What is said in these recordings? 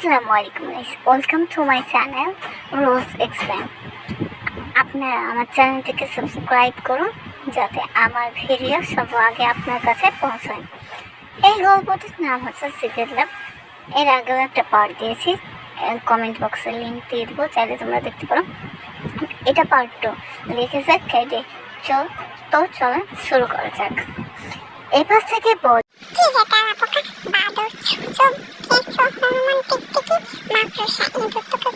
আসসালামু আলাইকুম welcome to my channel Rose explain আপনারা আমার চ্যানেলটিকে সাবস্ক্রাইব করুন, যাতে আমার ভিডিও সব আগে আপনার কাছে পৌঁছায়। এই গল্পটির নাম হচ্ছে সিক্রেট ল্যাব এর আগেও একটা পার্ট দিয়েছি। কমেন্ট বক্সে লিঙ্ক দিয়ে দেবো, চাইলে তোমরা দেখতে পারো। এটা পার্ট টু লিখেছে কেডে চল, তো চলে শুরু করা যাক। এবার থেকে বল কি পোকা বাদর ছুচো কেঁচো হনুমান টিকটিকি মাকড়সা ইঁদুর তোকে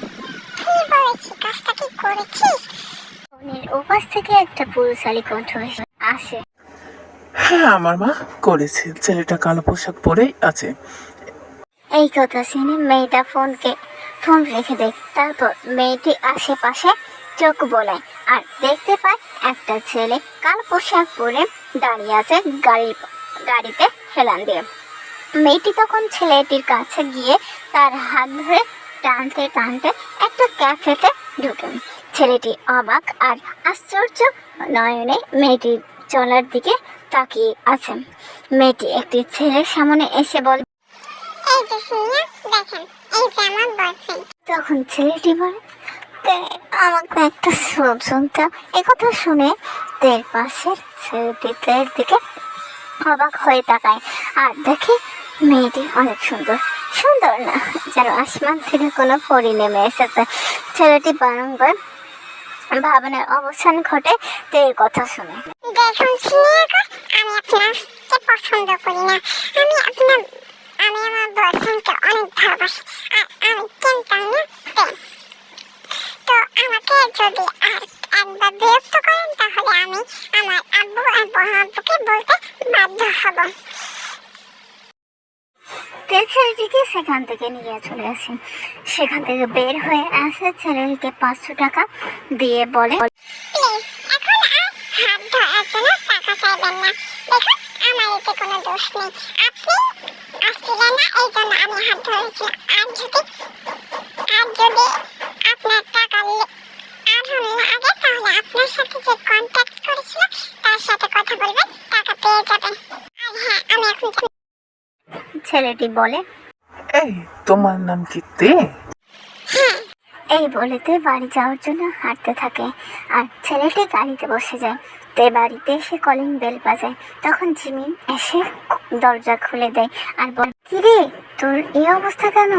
কি বলেছি কাজটা কি করেছিস ফোনের ওপাশ থেকে একটা পুরুষালী কণ্ঠ আসে হ্যাঁ আমার মা করেছে। ছেলেটা কালো পোশাক পরেই আছে। এই কথা শুনে মেয়েটা ফোনকে ফোন রেখে দেয়। তারপর মেয়েটি আশেপাশে চোখ বোলায় আর দেখতে পায় একটা ছেলে কাল পোশাক পরে দাঁড়িয়ে আছে গাড়ি গাড়িতে। হেলান দিয়ে মেয়েটি তখন ছেলেটির কাছে গিয়ে তার হাত ধরে টানতে টানতে একটা ক্যাফেতে ঢুকেন। ছেলেটি অবাক আর আশ্চর্য নয়নে মেয়েটির চলার দিকে তাকিয়ে আছে মেয়েটি একটি ছেলের সামনে এসে বলে তখন ছেলেটি বলে আমাকে একটা শুনতে এই কথা শুনে তের পাশের ছেলেটির দিকে অবাক হয়ে তাকায়। আর দেখে মেয়েটি অনেক সুন্দর। সুন্দর না, যেন আসমান থেকে কোনো পরি নেমে এসেছে। ছেলেটি বারংবার ভাবনার অবসান ঘটে তের কথা শুনে। দেখুন আমি আপনাকে পছন্দ করি না। আমি আপনার, আমি আমার বয়ফ্রেন্ডকে অনেক ভালোবাসি, আর আমি চিন্তা না তো আমাকে যদি আর একবার বিরক্ত করেন তাহলে আমি আমার আব্বু আর বহাব্বুকে বলতে বাধ্য হব। ছেলেটিকে সেখান থেকে নিয়ে চলে আসে। সেখান থেকে বের হয়ে আসে ছেলেটিকে পাঁচশো টাকা দিয়ে বলে এখন আর হাত ধরার জন্য টাকা চাইবেন না। দেখুন আমার এতে কোনো দোষ নেই। আপনি আসছিলেন না এই জন্য আমি হাত ধরেছি। আর যদি আর যদি আপনার টাকা লে- আধন তাহলে আপনার সাথে যে কন্ট্যাক্ট করেছিল তার সাথে কথা বলবেন টাকা পেয়ে যাবেন। আর হ্যাঁ আমি এখন ছেলেটি বলে এই তোমার নাম কি তে? হ্যাঁ। এই বলেতে বাড়ি যাওয়ার জন্য হাঁটতে থাকে। আর ছেলেটি গাড়িতে বসে যায়। তে বাড়িতে এসে কলিং বেল বাজায়। তখন জিমিন এসে দরজা খুলে দেয় আর বল কিরে তোর এই অবস্থা কেন?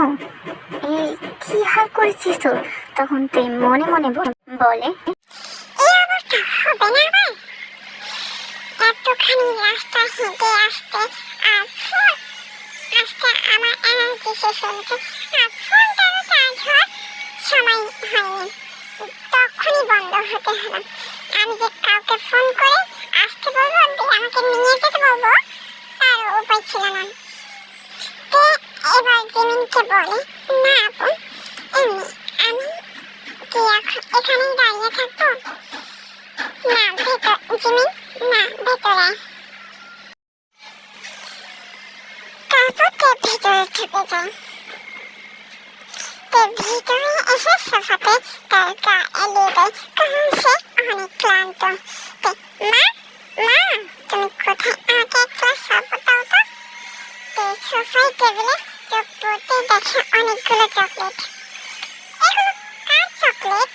এই কি হাল করেছিস তোর? তখন তে মনে মনে বল- বলে। রাস্তা হেঁটে আসতে আর আমার এনার্জি শেষ হয়েছে আর চার্জ হওয়ার সময় হয়নি। তখনই বন্ধ হতে আমি যে কাউকে ফোন করে আসতে বলব আমাকে নিয়ে যেতে বলব তারও উপায় ছিল না। তো এবার জিমিনকে বলে, না এমনি আমি কি এখন এখানেই দাঁড়িয়ে থাকব? না, ভেতর জিমিন না, ভেতরে। তারপর ভেতরে ঢুকে যায় ভিতরে এসে সোফাতে তার গা এলিয়ে দেয় কারণ সে অনেক ক্লান্ত। মা মা, তুমি কোথায়? আমাকে এক গ্লাস শরবত দাও তো। সোফায় টেবিলে চোখ পড়তে দেখে অনেকগুলো চকলেট। চকলেট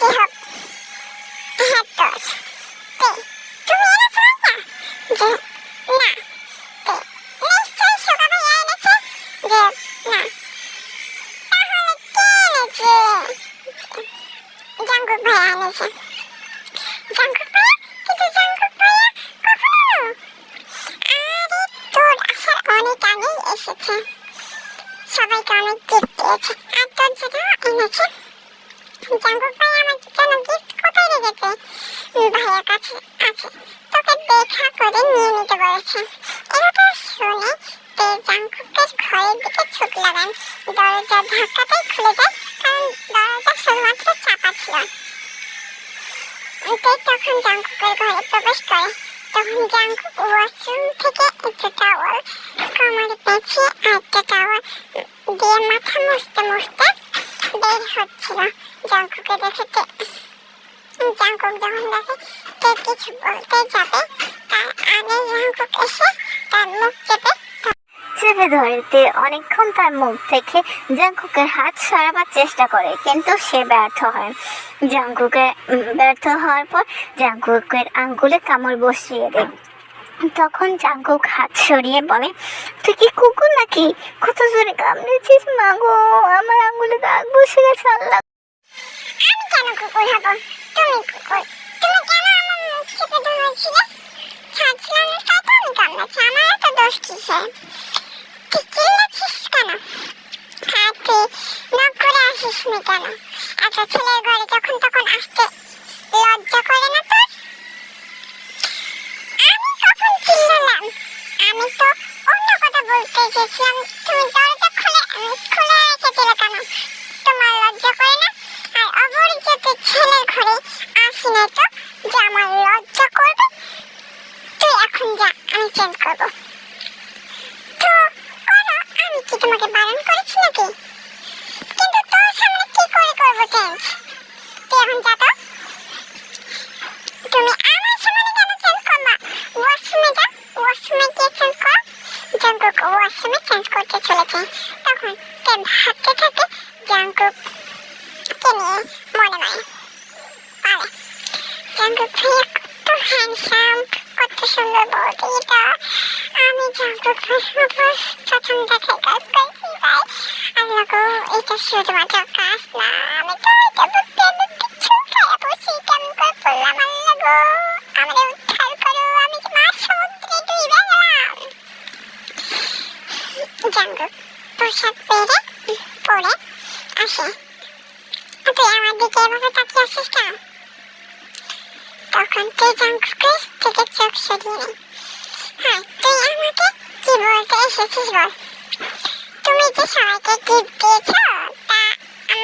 যে হোক হ্যাঁ তোর তে, তুমি এনেছো না যে, না। নিশ্চয়ই সুগা ভাইয়া এনেছে। যে, না। তাহলে কে এনেছে? জাঙ্কুক ভাইয়া এনেছে। থেকে একটা টাওয়াল, কোমরে পেঁচিয়ে আর একটা টাওয়াল দিয়ে মাথা বের হচ্ছিল জাঙ্কুকে দেখে জাঙ্কুক যখন দেখে কে কিছু বলতে যাবে, তার আগে জাঙ্কুক এসে তার মুখ চেপে চেপে ধরতে অনেকক্ষণ তার মুখ থেকে জাঙ্কুকের হাত সরাবার চেষ্টা করে, কিন্তু সে ব্যর্থ হয়। জাঙ্কুকের ব্যর্থ হওয়ার পর জাঙ্কুকের আঙ্গুলে কামড় বসিয়ে দেয়। তখন জাঙ্কুক হাত সরিয়ে বলে, তুই কি কুকুর নাকি? কত জোরে কামড়েছিস মাগো আমার আঙ্গুলে দাগ বসে গেছে, আল্লাহ! আমি কেন কুকুর হব? তুমি কুকুর। তুমি কেন আমার মুখ চেপে ধরেছিলে? ছাড়ছিলাম তাই তো আমি কামড়াচ্ছি। আমার এত দোষ কিসে তুই কেন? করে আসিস নি কেন? এত ছেলের ঘরে যখন তখন আসতে লজ্জা করে না তোর আমি কখন চিল্লালাম আমি তো অন্য কথা বলতে গেছিলাম তুমি দরজা খুলে খুলে রেখেছিলে কেন তোমার লজ্জা করে না আর অপরিচিত ছেলের ঘরে আসি না তো যে আমার লজ্জা করবে তুই এখন যা আমি চেঞ্জ করব তো করো আমি কি তোমাকে বারণ করেছি নাকি কিন্তু তোর সামনে কি করে করব চেঞ্জ তুই এখন যা তো তুমি আমার সামনে কেন চেঞ্জ করবা ওয়াশরুমে যা ওয়াশরুমে গিয়ে চেঞ্জ কর জাঙ্কুক ওয়াশরুমে চেঞ্জ করতে চলেছে তখন তে ভাবতে থাকে জাঙ্কুক কে নিয়ে মনে মনে পারে জাঙ্কুক ভাইয়া কত হ্যান্ডসাম কত সুন্দর বলতে এটা আমি জাঙ্কুক ভাইয়া প্রথম দেখায় কাজ করেছি তাই আল্লাহ গো এটা শুধুমাত্র কাজ না আমি তো এটা বুঝতে বুঝতে চুলকায় বসে কেমন করে পড়লাম আল্লাহ গো আমাদের উদ্ধার করো আমি যে মাছ সমুদ্রে ডুবে গেলাম জাঙ্কুক পোশাক পেরে পরে আসে তুই আমার দিকে এভাবে তাকিয়ে আসিস কেন তখন তুই জাঙ্কুকের থেকে চোখ সরিয়ে নেই হ্যাঁ তুই আমাকে কি বলতে এসেছিস বল তুমি যে সবাইকে গিফট দিয়েছ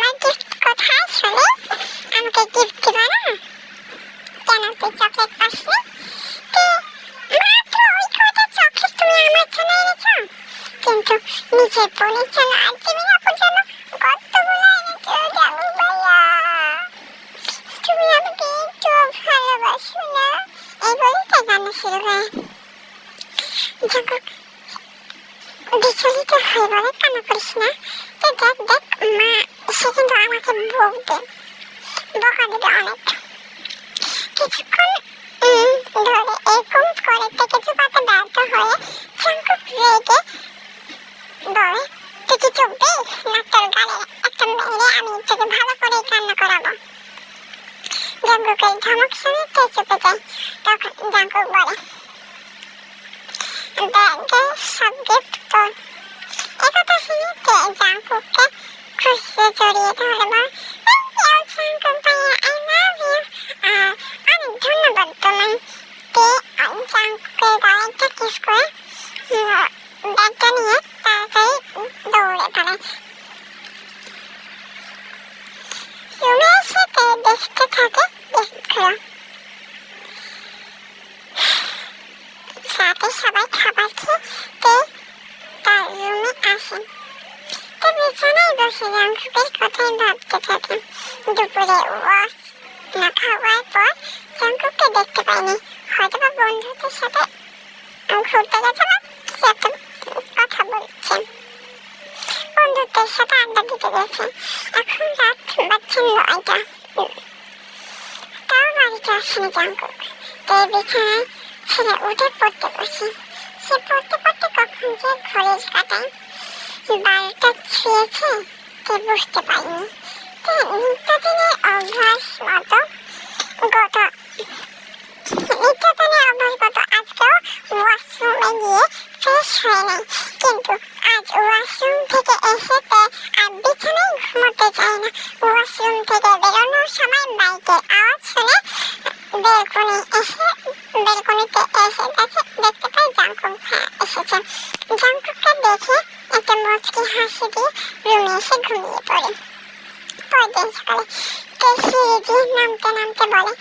আমার গিফট কোথায় শুনে, আমাকে গিফট দিবা না? কেন তুই চকলেট পাসনি? কিন্তু নিজের বোনের জন্য আর জিমিন আপুর জন্য কতগুলো এনেছ জানু ভাইয়া? তুমি আমাকে একটু বলে দেখ দেখ মা সে কিন্তু আমাকে বকবে বকা দেবে অনেক। কিছুক্ষণ ধরে এরকম করে থেকে চুপাতে ব্যর্থ হয়ে জাঙ্কুক রেগে বলে, তুই কি চুপবি না তোর গালে, একটা মেরে আমি তোকে ভালো করে কান্না করাবো। জাঙ্কুকের ধমক শুনে তে চুপে যায়। তখন জাঙ্কুক বলে ব্যাগে সব গিফট তোর। একথা শুনে তে জাঙ্কুককে খুশিতে জড়িয়ে ধরে বল থ্যাংক ইউ জাঙ্কুক ভাইয়া আই লাভ ইউ আর অনেক ধন্যবাদ তোমায় তে জাঙ্কুকের গায়ে একটা কিস করে উম, ব্যাগটা নিয়ে তাড়াতাড়ি দৌড়ে পালায় রুমে এসে তে দেখতে থাকে গিফটগুলো সাথে সবাই খাবার খেয়ে তে তার রুমে আসেন তো বিছানায় বসে জাঙ্কুকের কথাই ভাবতে থাকেন দুপুরে ওয়াশ না খাওয়ার পর জাঙ্কুককে দেখতে পাইনি হয়তো বা বন্ধুদের সাথে ঘুরতে গেছে বা কিছু একটা কথা বলছেন বন্ধুদের সাথে আড্ডা দিতে গেছে এখন রাত বাজছে নয়টা। তাও বাড়িতে আসেনি জাঙ্কুক। তো বিছানায় ছেড়ে উঠে পড়তে বসে। সে পড়তে পড়তে কখন যে ঘড়ির কাটায় বারোটা ছুঁয়েছে কে বুঝতে পারিনি। তে নিত্যদিনের অভ্যাস মতো গত নিত্যদিনের অভ্যাসগত আজকেও ওয়াশরুমে গিয়ে ফ্রেশ হয়ে নেয় কিন্তু ওয়াশরুম থেকে এসে বিছানায় ঘুমোতে চায় না। ওয়াশরুম থেকে বেরোনোর সময় বাইকের আওয়াজ শুনে বেলকনি এসে, বেলকনিতে এসে দেখে, দেখতে পাই জাঙ্কুক হ্যাঁ এসেছে। জাঙ্কুককে দেখে একটা মুচকি হাসি দিয়ে রুমে এসে ঘুমিয়ে পড়ে। পরদিন সকালে কে নামতে নামতে বলে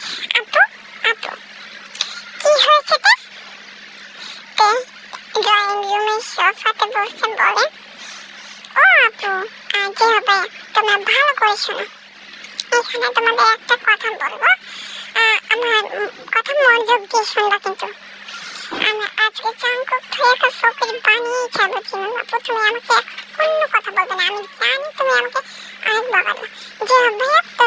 সোফাতে বসে বলেন ও আপু, আজই হবে, তোমরা ভালো করে শোনো। এখানে তোমাদের একটা কথা বলব। আমার কথা মনোযোগ দিয়ে শুনবা কিন্তু। আমি আজকে চাঙ্কুক থেকে সকির বানিয়ে খাব চিনুন আপু, তুমি আমাকে অন্য কথা বলবে না। আমি জানি তুমি আমাকে অনেক বকাবে যে ভাইয়া তো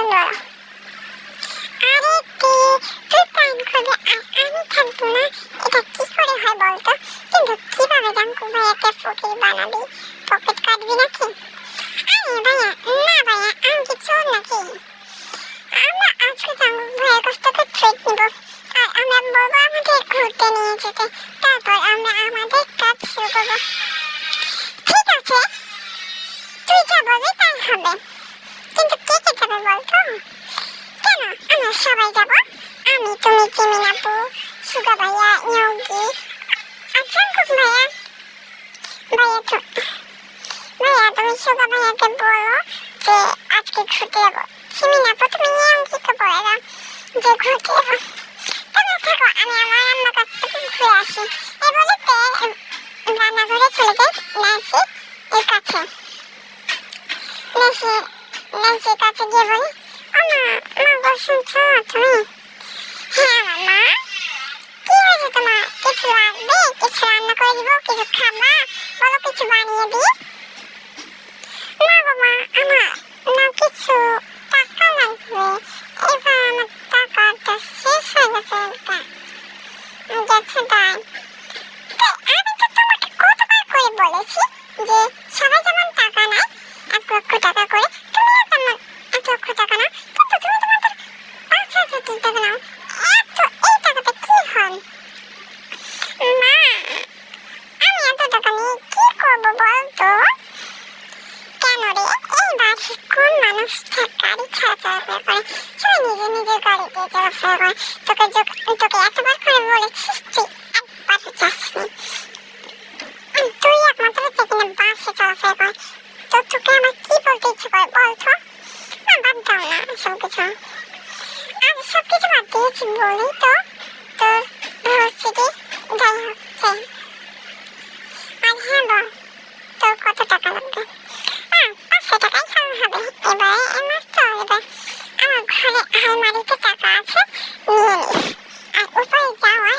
সুগা ভাইয়াকে বলো যে আজকে ঘুরতে যাব। সিমিনা প্রথমে ইয়াঙ্কিকে বলে দাও, যে ঘুরতে যাব। তোমরা থাকো, আমি আমার আম্মার কাছ থেকে ঘুরে আসি। এ বলে তে রান্নাঘরে চলে যাই ন্যান্সি এর কাছে। ন্যান্সি ন্যান্সির কাছে গিয়ে বলি আমা মা বসুন তুমি। হ্যাঁ মা। কি হয়েছে তোমার? কিছু লাগবে? কিছু রান্না করে দিব? কিছু খাবা? বলো, কিছু বানিয়ে দিই? মা, আমার না কিছু টাকা লাগবে। এবার আমার টাকাটা শেষ হয়ে গেছে একটা। গেছে তাই আমি তো তোমাকে কতবার করে বলেছি যে সবাই যেমন টাকা নেয়, এক লক্ষ টাকা করে তুমি এক লক্ষ টাকা না তোর ফেরা তোকে তোকে এতবার করে বলেছিস তুই একবার যাসনি তুই একমাত্র যে কিনা বাসে চলাফেরা কর তো তোকে আমার কি বলতে ইচ্ছে করে বল না বাদ দাও না সব কিছু আর সব কিছু বাদ দিয়েছি বলেই তো তোর ভার্সিটি যাই হচ্ছে আর হ্যাঁ বল তোর কত টাকা লাগবে পাঁচশো টাকাই খাওয়া হবে এবারে আমার তো এবার আমার ঘরে আলমারিতে রাস্তা আছে। নিয়ে নিস আর উপরে যাওয়ার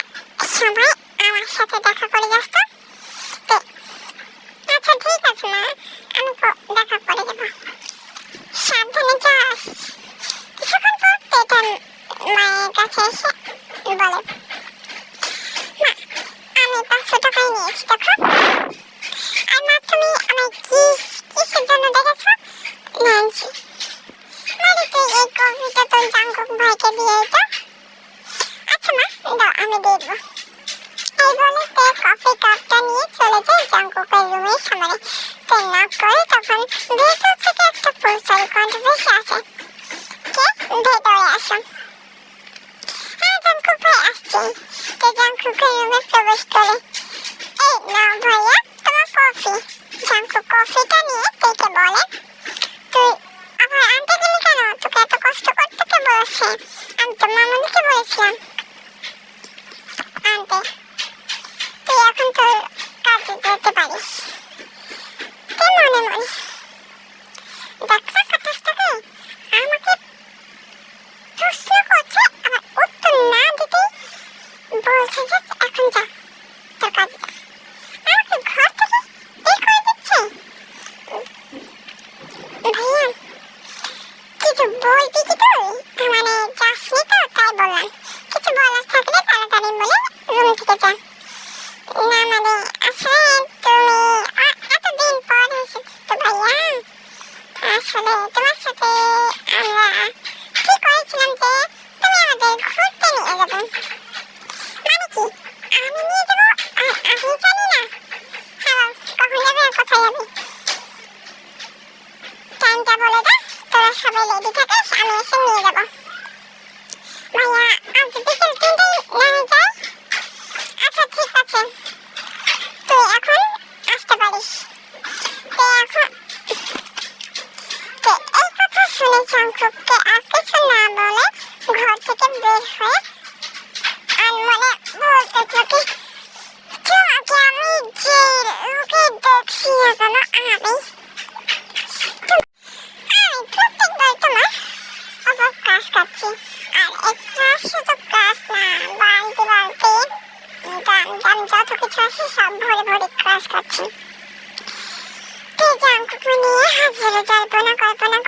সবাই আমার সাথে দেখা করে যাস তো? আচ্ছা সাবধানে যাস। কিছুক্ষণ পর পেটার মায়ের কাছে এসে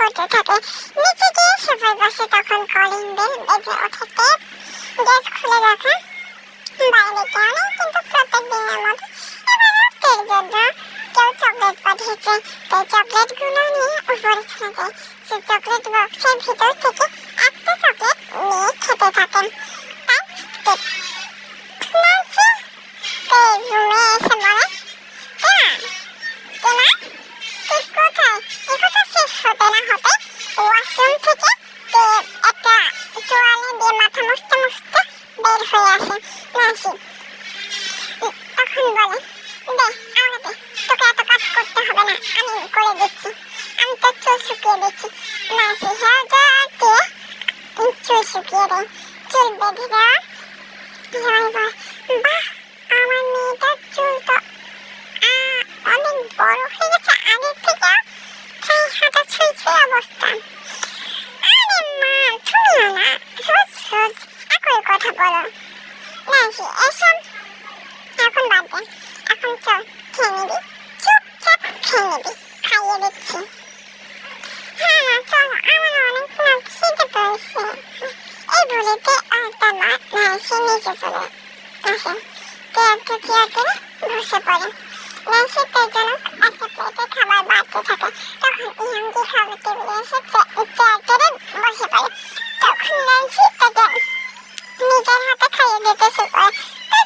করতে থাকে। নিচে গিয়ে সবাই বসে তখন কলিং বেল বেজে ওঠে টেপ গ্যাস খুলে রাখা বাইরে কেউ নেই কিন্তু প্রত্যেক দিনের মতো এবারও তেল জন্য কেউ চকলেট পাঠিয়েছে। তাই চকলেটগুলো নিয়ে উপরে ছেড়ে দেয় সেই চকলেট বক্সের ভিতর থেকে একটা চকলেট নিয়ে খেতে থাকেন। বলো। নাইসি এসব এখন বাদ দে। এখন চল, খেয়ে নিবি। চুপচাপ খেয়ে নিবি, খাইয়ে দিচ্ছি। হ্যাঁ হ্যাঁ চলো, আমার অনেক না নিচে চলে আসে। তে একটা চেয়ার টেনে বসে পড়ে। খাবার বাড়তে থাকে। তখন ইয়ঙ্গি খাবার টেবিলে এসে চেয়ার টেনে বসে পড়ে। তখন নাইসি তাকে নিজের হাতে খাইয়ে দিতে শুরু করে।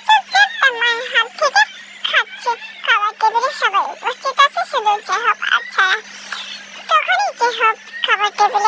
চুপচাপ তার মায়ের হাত থেকে খাচ্ছে খাবার টেবিলে সবাই উপস্থিত আছে, শুধু চেহব আর ছায়া। তখনই চেহব খাবার টেবিলে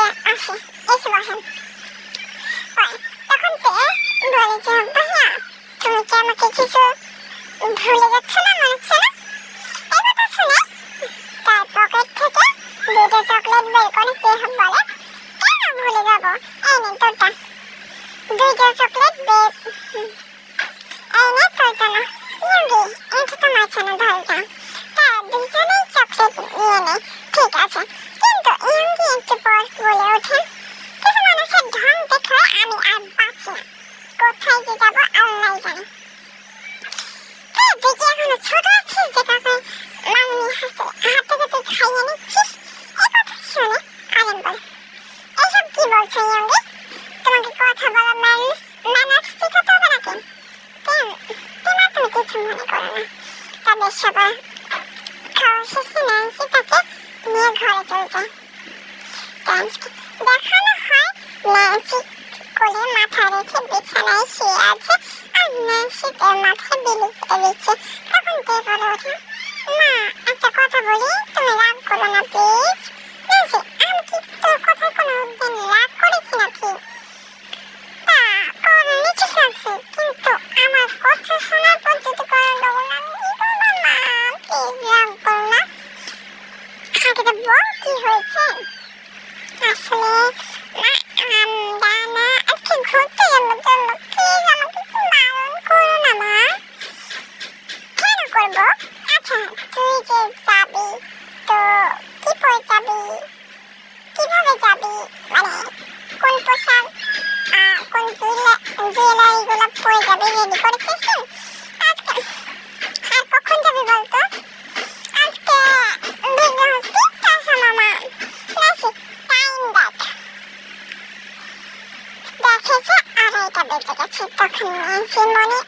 দেখেছে আড়াইটা বেজে গেছে। তখন ন্যান্সি মনে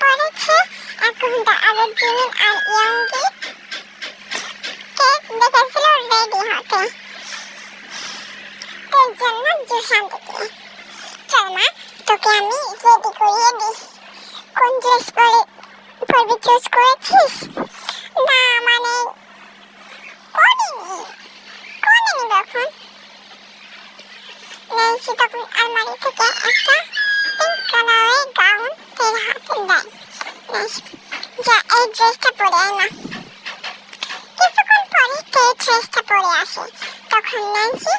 পড়েছে এক ঘণ্টা আগে জিমিন আর ইয়ঙ্গি কেক দেখেছিল রেডি হতে। তোর জন্য জুস আনতে দিয়ে চল মা, তোকে আমি রেডি করিয়ে দিই। কোন ড্রেস পরে, পরবি চুজ করেছিস? না মানে করিনি। কোনে নিব এখন ন্যান্সি তখন আলমারি থেকে একটা পিঙ্ক কালারের গাউন তের হাতে দেয় যা এই ড্রেসটা পরে না কিছুক্ষণ পরে তে ড্রেসটা পরে আসে তখন ন্যান্সি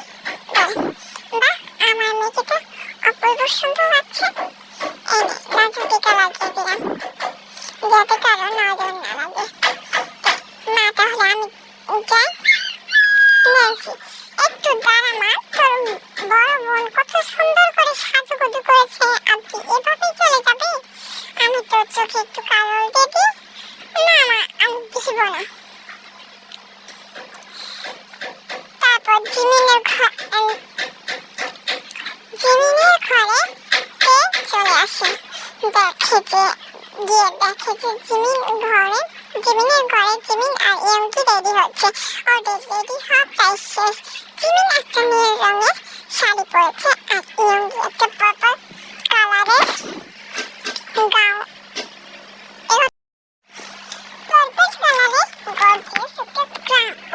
বাহ আমার মেয়েকে তো অপূর্ব সুন্দর লাগছে এই নে নাজুটিকা লাগিয়ে দিলাম যাতে কারও নজর না লাগে মা তাহলে আমি যাই ন্যান্সি একটু দাঁড়া মা তোর বড় বোন কত সুন্দর করে সাজুগুজু করেছে। আপনি এভাবেই চলে যাবে আমি তো চোখে একটু কাজল দিয়ে দিই না না, আমি দিব না। তারপর জিমিনের জিমিনের ঘরে চলে আসে? দেখে যে, গিয়ে দেখে যে জিমিন ঘরে, জিমিনের ঘরে জিমিন আর ইয়ামকি রেডি হচ্ছে। ওদের রেডি হওয়া প্রায় শেষ। জিমিন একটা নীল রঙের শাড়ি পরেছে আর ইয়ঙ্কি একটা পার্পল কালারের গাউন পার্পল কালারের গর্জিয়াস একটা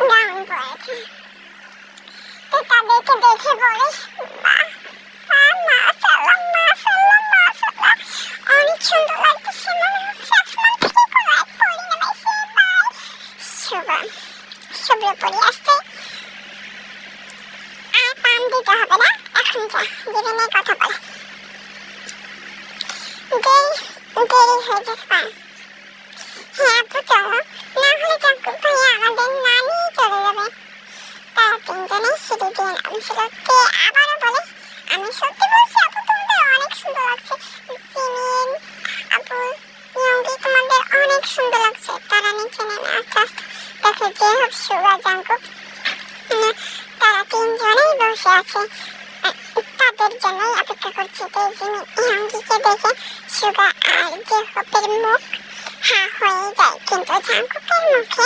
গাউন পরেছে তো তাদেরকে দেখে বলে বাহ বাহ মাশাআল্লাহ মাশাআল্লাহ মাশাআল্লাহ অনেক সুন্দর লাগতেছে মনে হচ্ছে আসমান থেকে কোনো এক পরি নেমেছে বাই শুভ শুভ্র পরি আসতে আর পাম দিতে হবে না এখন যা জীবনের কথা বলে। দেরি হয়ে যেতে পারে। হ্যাঁ আপু চলো। না হলে জাকুব ভাইয়া আমাদের না নিয়ে চলে যাবে। তারা তিনজনেই সিঁড়ি দিয়ে নামছিল। কে আবারও বলে, আমি সত্যি বলছি আপু তোমাদের অনেক সুন্দর লাগছে। জিমিন আপু ইয়ঙ্গি তোমাদের অনেক সুন্দর লাগছে। তারা নিচে নেমে আস্তে আস্তে দেখে যে হোক সুগা জাঙ্কুক। তারা তিনজনেই বসে আছে। তাদের জন্যই অপেক্ষা করছে, তো জিমিন ইয়ঙ্গিকে দেখে সুগা আর যে হোপের মুখ, হা হয়ে যায়। কিন্তু জাঙ্কুকের মুখে